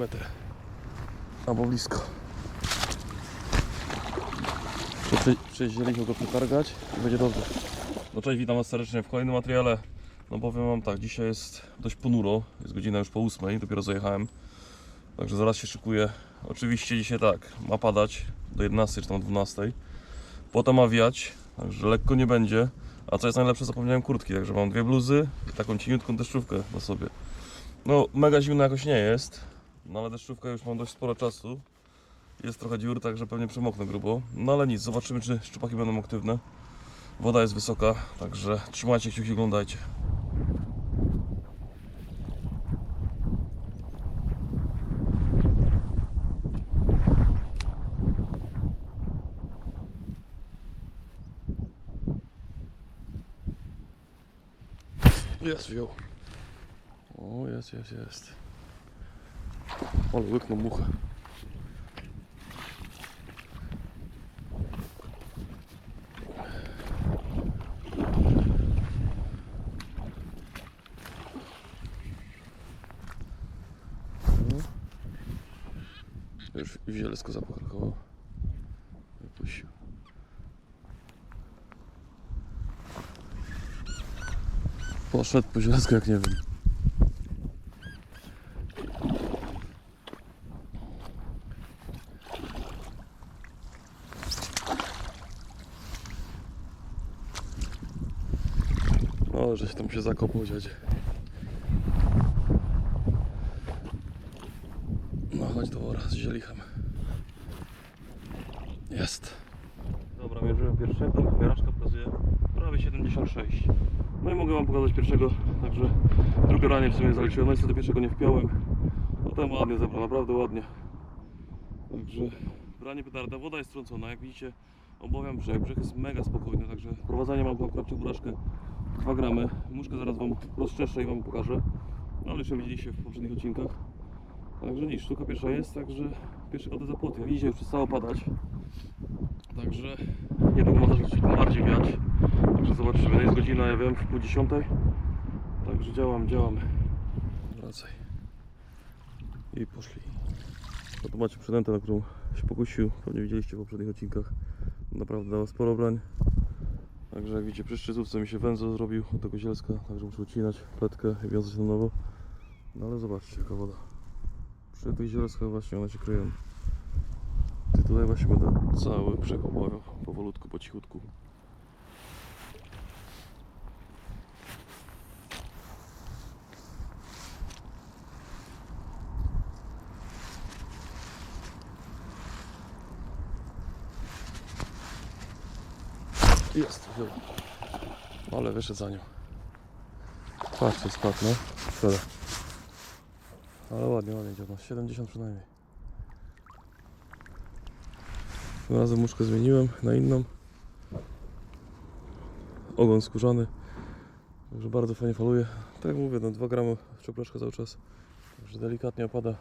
metr. Albo blisko. Przejeździliśmy go przetargać i będzie dobrze. No cześć, witam Was serdecznie w kolejnym materiale. No powiem Wam tak, dzisiaj jest dość ponuro, jest godzina już po 8, dopiero zajechałem. Także zaraz się szykuję. Oczywiście dzisiaj tak, ma padać do 11 czy tam 12. Potem ma wiać, także lekko nie będzie. A co jest najlepsze, zapomniałem kurtki, także mam dwie bluzy i taką cieniutką deszczówkę na sobie. No, mega zimno jakoś nie jest, no ale deszczówka już mam dość sporo czasu. Jest trochę dziur, także pewnie przemoknę grubo. No ale nic, zobaczymy czy szczupaki będą aktywne. Woda jest wysoka, także trzymajcie kciuki, oglądajcie. Jest, wziął. O, jest, jest, jest. Ale łyknął muchę. Już w zielsko zaparkował. Wypuścił. Poszedł po zielsku jak nie wiem. No, żeś tam się zakopał dziadzie. No chodź do wora z zielichem. Jest. Dobra, mierzyłem pierwszego, miarażka pokazuje prawie 76. No i mogę wam pokazać pierwszego, także drugie ranie w sumie zaliczyłem, no niestety pierwszego nie wpiąłem. Potem ładnie zebrał, naprawdę ładnie. Także branie petarda, woda jest strącona, jak widzicie obawiam brzeg, brzeg jest mega spokojny, także wprowadzanie mam akurat czeburaczkę 2 gramy. Muszkę zaraz wam rozczeszę i wam pokażę. No ale już ją widzieliście w poprzednich odcinkach. Także nic, sztuka pierwsza jest, także pierwsze kody za płoty. Jak widzicie, już przestało padać. Także niedługo ma zacząć bardziej wiać. Także zobaczymy. Jest godzina, ja wiem, w pół dziesiątej. Także działam, działamy. Wracaj. I poszli. No tu macie przynętę, na którą się pokusił. Pewnie widzieliście w poprzednich odcinkach. Naprawdę dała sporo brań. Także jak widzicie przy szczytówce mi się węzeł zrobił tego zielska, także muszę ucinać pletkę i wiązać na nowo. No ale zobaczcie jaka woda. Przy tych zielskach właśnie one się kryją. I tutaj właśnie będę cały brzeg powolutku, po cichutku. Jest, wziął. Ale wyszedł za nią. Patrzcie, spadł, no. Szkoda. Ale ładnie, ładnie działa. 70 przynajmniej. Tym razem muszkę zmieniłem na inną. Ogon skórzany. Także bardzo fajnie faluje. Tak jak mówię, no 2 gramy w cały czas. Także delikatnie opada.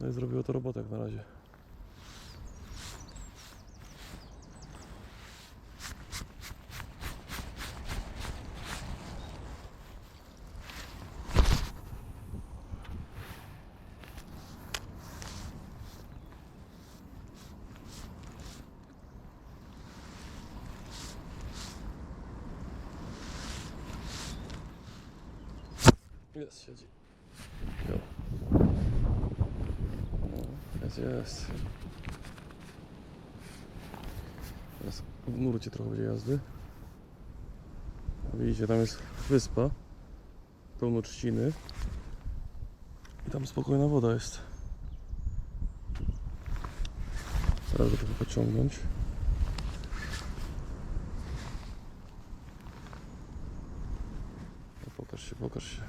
No i zrobiło to robotę jak na razie. Jest, jest. Teraz w nurcie trochę będzie jazdy. Widzicie, tam jest wyspa. Pełno trzciny. I tam spokojna woda jest. Teraz go trochę pociągnąć. No, pokaż się, pokaż się.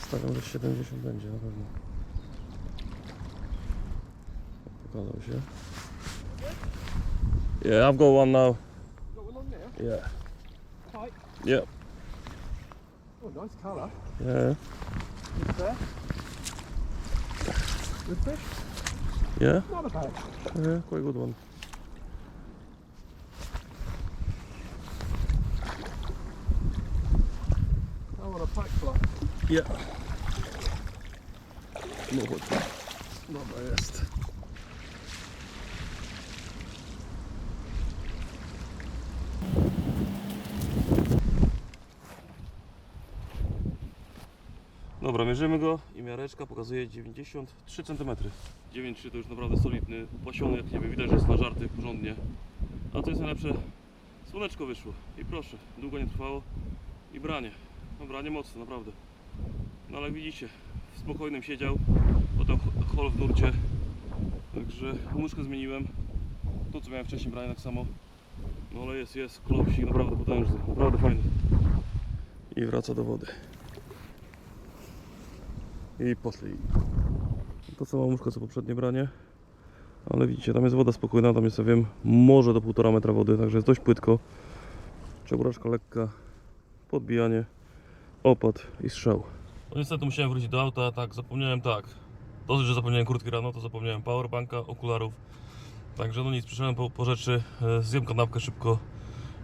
Stawiam, że 70 będzie na pewno. Pokazał się. Yeah, I've got one now. Got one on there? Yeah. Tight. Yeah. Oh, nice colour. Yeah. Good fish? Yeah. Not a bad. Yeah, quite a good one. I want a pike fly. Yeah. No chodź. Dobra, jest. Dobra, mierzymy go i miareczka pokazuje 93 cm. 9,3 to już naprawdę solidny, upasiony, jak nie wiem, widać, że jest na żarty porządnie. A to jest najlepsze, słoneczko wyszło i proszę, długo nie trwało i branie. No branie mocne, naprawdę. No ale widzicie, w spokojnym siedział, potem hol w nurcie. Także muszkę zmieniłem. To co miałem wcześniej branie tak samo. No ale jest, jest, klopsik naprawdę potężny, naprawdę fajny. I wraca do wody. I poszli. To samo łóżko co poprzednie branie. Ale widzicie, tam jest woda spokojna, tam jest, ja wiem, może do 1,5 metra wody, także jest dość płytko. Czegorażka lekka, podbijanie, opad i strzał. No niestety musiałem wrócić do auta, tak, zapomniałem tak. Dosyć, że zapomniałem kurtki rano, to zapomniałem powerbanka, okularów. Także no nic, przyszedłem po, po rzeczy, e, zjem kanapkę szybko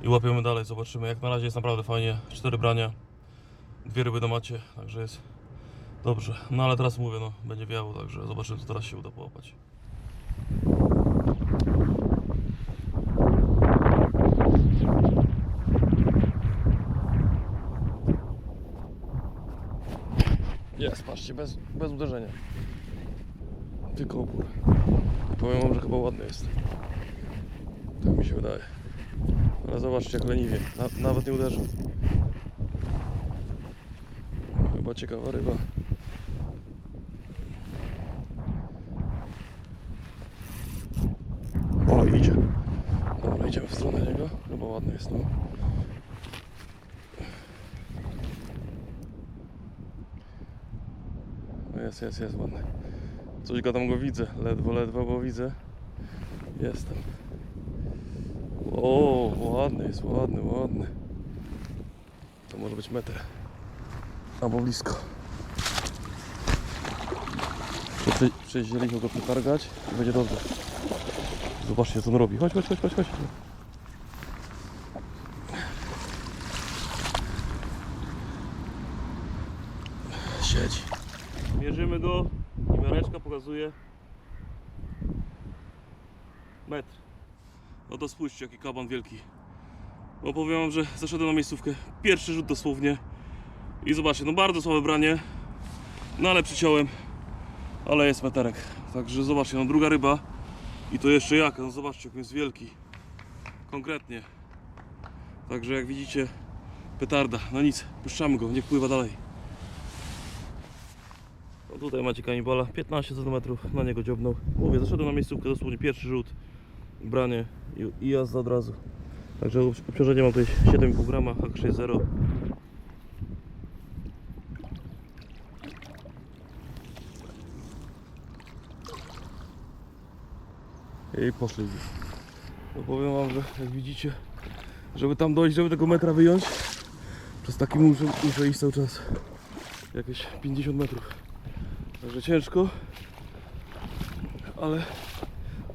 i łapiemy dalej, zobaczymy. Jak na razie jest naprawdę fajnie, cztery brania, dwie ryby na macie, także jest dobrze. No ale teraz mówię, no będzie wiało, także zobaczymy co teraz się uda połapać. Jest, patrzcie, bez, bez uderzenia. Tylko opór. Powiem wam, że chyba ładny jest. Tak mi się wydaje. Ale zobaczcie jak leniwie. Na, nawet nie uderzył. Chyba ciekawa ryba. O, idzie. Dobra, idziemy w stronę niego. Chyba ładny jest, no. Jest, jest, jest ładny. Coś go tam go widzę. Ledwo, ledwo go widzę. Jestem. O, ładny jest, ładny, ładny. To może być metr. Albo blisko. Przezięliśmy go przetargać i będzie dobrze. Zobaczcie co on robi. Chodź, chodź, chodź, chodź, chodź. Siedzi. Mierzymy go pokazuje metr. No to spójrzcie jaki kaban wielki. Bo powiem wam, że zaszedłem na miejscówkę. Pierwszy rzut dosłownie. I zobaczcie, no bardzo słabe branie. No ale przyciąłem. Ale jest meterek. Także zobaczcie, no druga ryba. I to jeszcze jaka, no zobaczcie jak jest wielki. Konkretnie. Także jak widzicie, petarda. No nic, puszczamy go, niech pływa dalej. No tutaj macie kanibala, 15 cm, na niego dziobnął. Mówię, zaszedłem na miejscówkę, dosłownie pierwszy rzut, branie i, i jazda od razu. Także obciążenie mam tutaj 7,5 grama, hak 6.0. I poszli. No powiem wam, że jak widzicie, żeby tam dojść, żeby tego metra wyjąć, przez taki muszę, muszę iść cały czas. Jakieś 50 metrów. Także ciężko, ale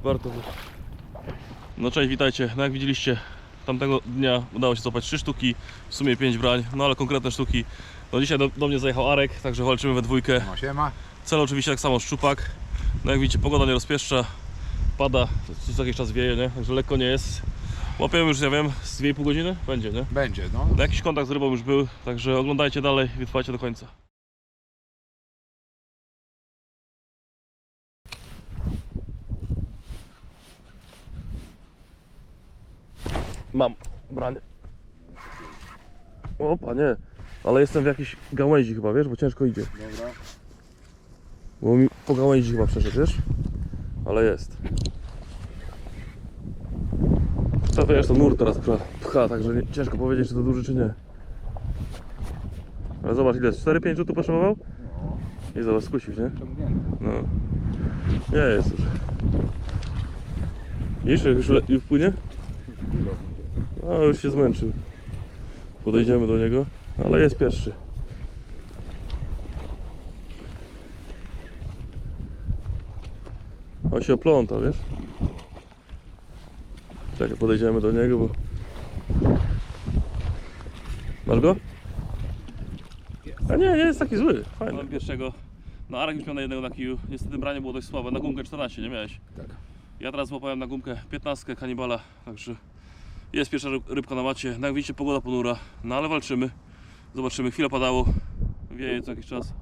warto było. No cześć, witajcie. No jak widzieliście, tamtego dnia udało się złapać 3 sztuki, w sumie 5 brań, no ale konkretne sztuki. No dzisiaj do, do mnie zajechał Arek, także walczymy we dwójkę. No siema. Cel oczywiście tak samo szczupak. No jak widzicie, pogoda nie rozpieszcza, pada, co jakiś czas wieje, nie? Także lekko nie jest. Łapiemy już, ja wiem, z 2,5 godziny? Będzie, nie? Będzie, no. No, Jakiś kontakt z rybą już był, także oglądajcie dalej i wytrwajcie do końca. Mam brany. O panie, ale jestem w jakiejś gałęzi chyba, wiesz, bo ciężko idzie. Dobra. Bo mi po gałęzi chyba przeszedł, wiesz? Ale jest. To wiesz, to nur teraz pcha, także nie, ciężko powiedzieć, czy to duży, czy nie. Ale zobacz, ile jest? 4-5 rzutów potrzebował? I zobacz, skusił się. No. Nie jest już. Widzisz, jak już, le- już płynie? A, już się zmęczył. Podejdziemy do niego, ale jest pierwszy. On się opląta, wiesz? Czekaj, podejdziemy do niego, bo... Masz go? A nie, nie jest taki zły. Fajny. Mam pierwszego No Arek już miał na jednego na kiju. Niestety branie było dość słabe. Na gumkę 14 nie miałeś. Tak. Ja teraz złapałem na gumkę 15 kanibala, także jest pierwsza ryb- rybka na macie. Jak widzicie pogoda ponura, no ale walczymy. Zobaczymy, chwilę padało, wieje co jakiś czas.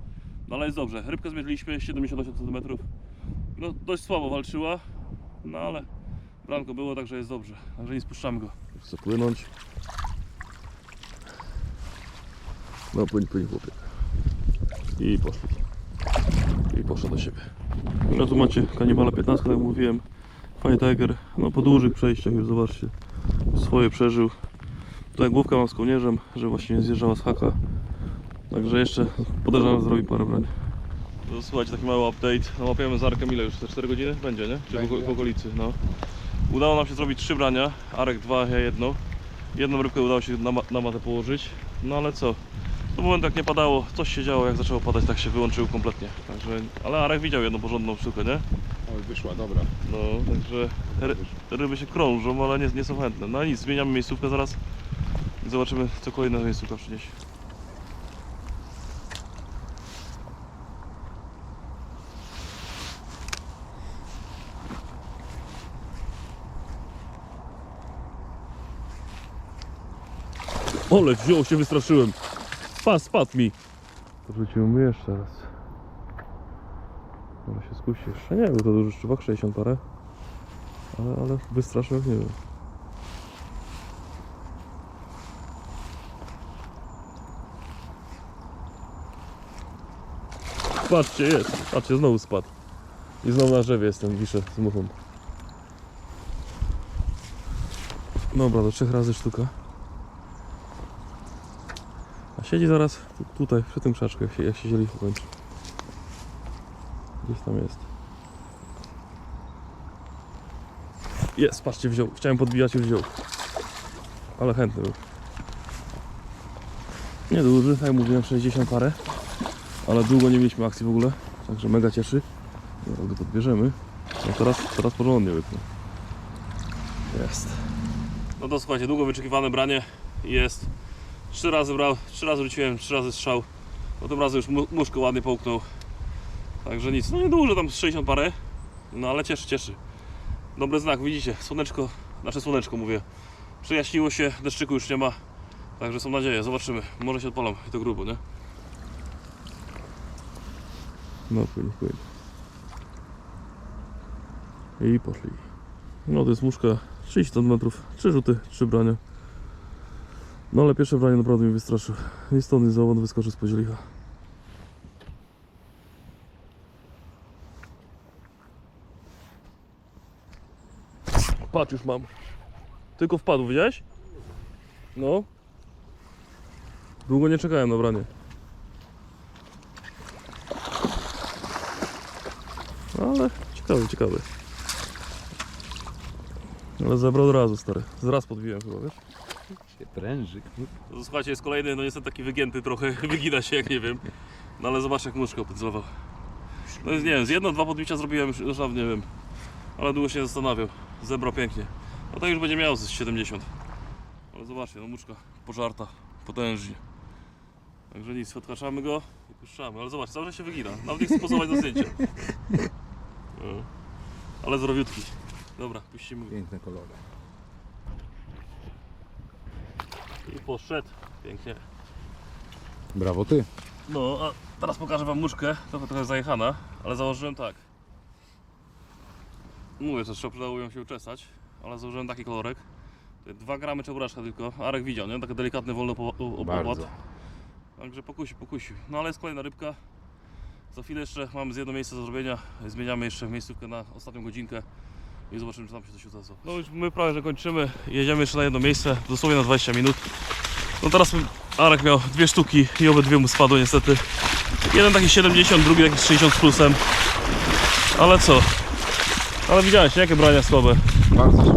No ale jest dobrze. Rybkę zmierzyliśmy 78 cm. No dość słabo walczyła, no ale branko było, także jest dobrze. Także nie spuszczamy go. Chce płynąć. No płyń, płyń chłopie. I poszli. I poszedł do siebie. No tu macie kanibala 15, tak jak mówiłem. Fajny tiger, no po dużych przejściach już zobaczcie. Swoje przeżył. Tutaj główka mam z kołnierzem, że właśnie nie zjeżdżała z haka. Także jeszcze podejrzewam zrobi parę brań. No, słuchajcie, taki mały update. No łapiemy z Arkiem ile już? Te 4 godziny? Będzie, nie? Czy w, w okolicy, no. Udało nam się zrobić trzy brania. Arek dwa, ja jedno. Jedną rybkę udało się na, na matę położyć. No ale co? To moment jak nie padało, coś się działo, jak zaczęło padać, tak się wyłączył kompletnie. Także, ale Arek widział jedną porządną sztukę, nie? Oj, wyszła, dobra. No, także ry, ryby się krążą, ale nie, nie są chętne. No nic, zmieniamy miejscówkę zaraz i zobaczymy co kolejna miejscówka przyniesie. Ole, wziął się, wystraszyłem. Spadł, spadł mi. To wróciłem jeszcze raz. Może się skusi jeszcze. Nie, był to duży szczupak, 60 parę. Ale, ale wystraszył jak nie wiem. Patrzcie, jest. Patrzcie, znowu spadł. I znowu na drzewie jestem, wiszę z muchą. Dobra, do trzech razy sztuka. A siedzi zaraz tu, tutaj, przy tym krzaczku, jak się, jak się zieli kończy. Gdzieś tam jest. Jest, patrzcie, wziął. Chciałem podbijać i wziął. Ale chętny był. Nieduży, tak jak mówiłem, 60 parę. Ale długo nie mieliśmy akcji w ogóle. Także mega cieszy. Zaraz go podbierzemy. No teraz, teraz porządnie łyknął. Jest. No to słuchajcie, długo wyczekiwane branie jest. Trzy razy brał, trzy razy rzuciłem, trzy razy strzał. No tym razem już mu- muszkę ładnie połknął. Także nic, no niedużo tam z 60 parę. No ale cieszy, cieszy. Dobry znak, widzicie, słoneczko, znaczy słoneczko mówię. Przejaśniło się, deszczyku już nie ma. Także są nadzieje, zobaczymy. Może się odpalą i to grubo, nie? No płyń, płyń. I poszli. No to jest muszka 30 cm, 3 rzuty, 3 brania. No ale pierwsze branie naprawdę mnie wystraszył. I stąd zawod wyskoczył z podzielicha. Patrz już mam. Tylko wpadł, widziałeś? No. Długo nie czekałem na branie. Ale ciekawy, ciekawy. Ale zabrał od razu, stary. Zraz podbiłem chyba, wiesz? Się pręży. To, Słuchajcie, jest kolejny, no niestety taki wygięty trochę, wygina się jak nie wiem. No ale zobacz jak nóżkę opędzlował. No nie wiem, z jedno, dwa podbicia zrobiłem już, już nie wiem. Ale długo się zastanawiał. Zebrał pięknie. No to już będzie miał z 70. Ale zobaczcie, no muczka pożarta, potężnie. Także nic, odkaczamy go i puszczamy. Ale zobacz, cały się wygina. Nawet nie chce pozować do zdjęcia. No. Ale zdrowiutki. Dobra, puścimy go. Piękne kolory. I poszedł. Pięknie. Brawo ty. No, a teraz pokażę wam muszkę, trochę trochę zajechana, ale założyłem tak. Mówię, że trzeba przydało ją się uczesać, ale założyłem taki kolorek. 2 gramy czeburaczka tylko, Arek widział, nie? Taki delikatny, wolny opłat. Bardzo. Także pokusi, pokusi. No ale jest kolejna rybka. Za chwilę jeszcze mamy z jedno miejsce do zrobienia. Zmieniamy jeszcze miejscówkę na ostatnią godzinkę i zobaczymy, czy tam się coś uda. No już my prawie, że kończymy. Jedziemy jeszcze na jedno miejsce, dosłownie na 20 minut. No teraz Arek miał dwie sztuki i obydwie mu spadły niestety. Jeden taki 70, drugi taki 60 z plusem. Ale co? Ale widziałeś, nie? jakie brania słabe. Bardzo się.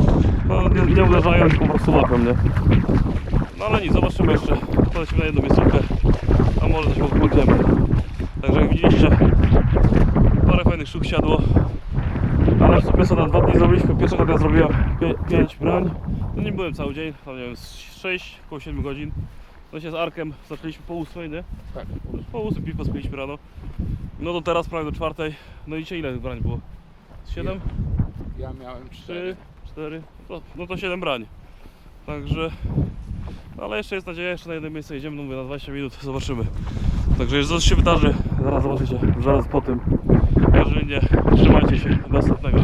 No, nie, nie uderzają, po prostu łapią mnie. No ale nic, zobaczymy jeszcze. Polecimy na jedną miejscówkę, a może coś podpłyniemy. Także jak widzieliście, parę fajnych sztuk siadło. Ale w sumie co na dwa dni zrobiliśmy. Pierwszego dnia zrobiłem 5 brań. No nie byłem cały dzień, tam nie wiem, z 6, około 7 godzin. No się z Arkiem zaczęliśmy po ósmej, nie? Tak. Po ósmej piwko spiliśmy rano. No do teraz prawie do czwartej. No i dzisiaj ile tych brań było? Z Siedem? Ja miałem Trzy, cztery. cztery? No, no to siedem brań. Także... Ale jeszcze jest nadzieja, jeszcze na jedno miejsce jedziemy, no mówię, na 20 minut, zobaczymy. Także jeżeli coś się wydarzy, zaraz zobaczycie, zaraz po tym. Jeżeli nie, trzymajcie się, do następnego.